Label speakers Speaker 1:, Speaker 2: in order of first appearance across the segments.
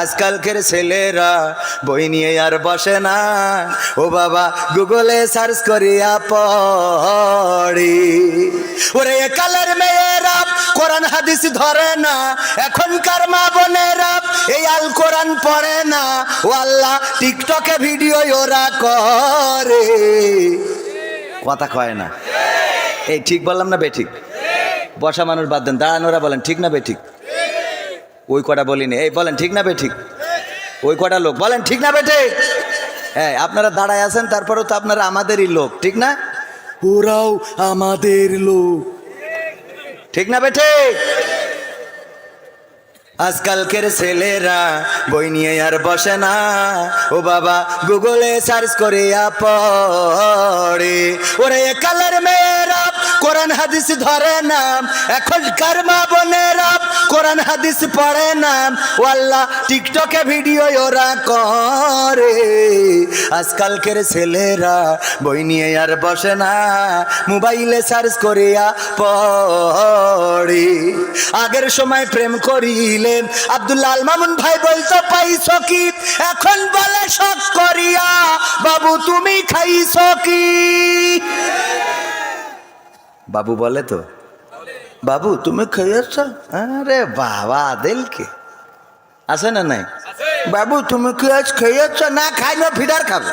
Speaker 1: আজকালকের ছেলেরা বই নিয়ে আর বসে না। ও বাবা, গুগলে সার্চ করিয়া পড়ি। ওরে কালের মেয়েরা, কোরআন হাদিস ধরে না। এখনকার মা বোনেরা এই আল কোরআন পড়ে না। ও আল্লাহ, টিকটকে ভিডিও ওরা করে। কথা কয় না। এই ঠিক বললাম না বেঠিক বসা মানুষ বাদ দেন। দাঁড়ানোরা বলেন, ঠিক না বেঠিক ওই কটা বলিনি। এই বলেন ঠিক না বেঠিক ওই কটা লোক। বলেন ঠিক না বেঠে হ্যাঁ আপনারা দাঁড়ায় আছেন তারপরেও তো আপনারা আমাদেরই লোক ঠিক না? ওরাও আমাদের লোক। ঠিক না বেঠে আজকালকের ছেলেরা বই নিয়ে আর বসে না। ও বাবা গুগলে সার্চ করিয়া পড়ে। ওরে কালের মেয়েরা কোরআন হাদিস ধরে না এখনকার মা বোনেরা কোরআন হাদিস পড়ে না। ও আল্লাহ টিকটকে ভিডিও ওরা করে। আজকালকের ছেলেরা বই নিয়ে আর বসে না। মোবাইলে সার্চ করিয়া পড়ে। আগের সময় প্রেম করিলেন আব্দুল্লাহ আল মামুন ভাই বলতো, পাইছ কি? এখন বলে, শখ করিয়া। বাবু, তুমি খাইছ কি? বাবু বলে তো। বাবু তুমি খেয়েছ আরে বাবা আদেলকে আছে না নাই বাবু তুমি কি আজ খেয়েছ না খাই না ভিড়ার খাবে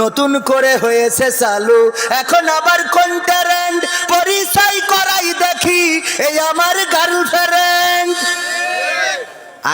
Speaker 1: নতুন করে হয়েছে চালু। এখন আবার কোন ট্যারেন্ট পরিচয় করাই দেখি, এই আমার গার্লফ্রেন্ড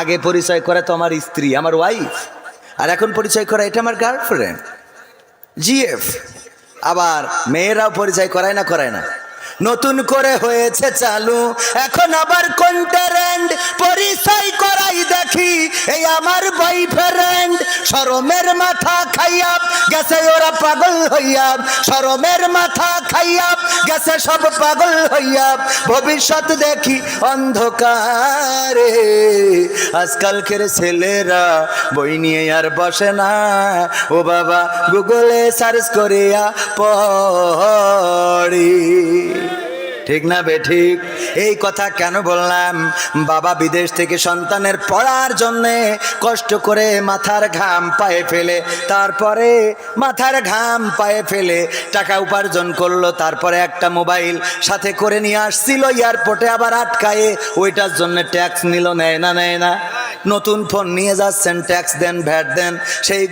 Speaker 1: আগে পরিচয় করে তো আমার স্ত্রী, আমার ওয়াইফ আর এখন পরিচয় করা এটা আমার গার্লফ্রেন্ড জিএফ আবার মেয়েরাও পরিচয় করায় না করায় না। নতুন করে হয়েছে চালু। এখন আবার কোন ট্যারেন্ট পরিচয় করাই দেখি, এই আমার বয়ফ্রেন্ড শরমের মাথা খাইয়া গেছে ওরা পাগল হইয়া। শরমের মাথা খাইয়া গেছে সব পাগল হইয়া। ভবিষ্যৎ দেখি অন্ধকারে। আজকালকের ছেলেরা বই নিয়ে আর বসে না। ও বাবা গুগলে সার্চ করিয়া পড়ি। ঠিক না বে ঠিক? এই কথা কেন বললাম? বাবা বিদেশ থেকে সন্তানের পড়ার জন্যে কষ্ট করে মাথার ঘাম পায়ে ফেলে, তারপরে মাথার ঘাম পায়ে ফেলে টাকা উপার্জন করল, তারপরে একটা মোবাইল সাথে করে নিয়ে আসছিল, এয়ারপোর্টে আবার আটকায়ে, ওইটার জন্য ট্যাক্স নিল, নেয় না নেয় না। নতুন ফোন নিয়ে যাচ্ছেন, ট্যাক্স দেন, ভ্যাট দেন, সেই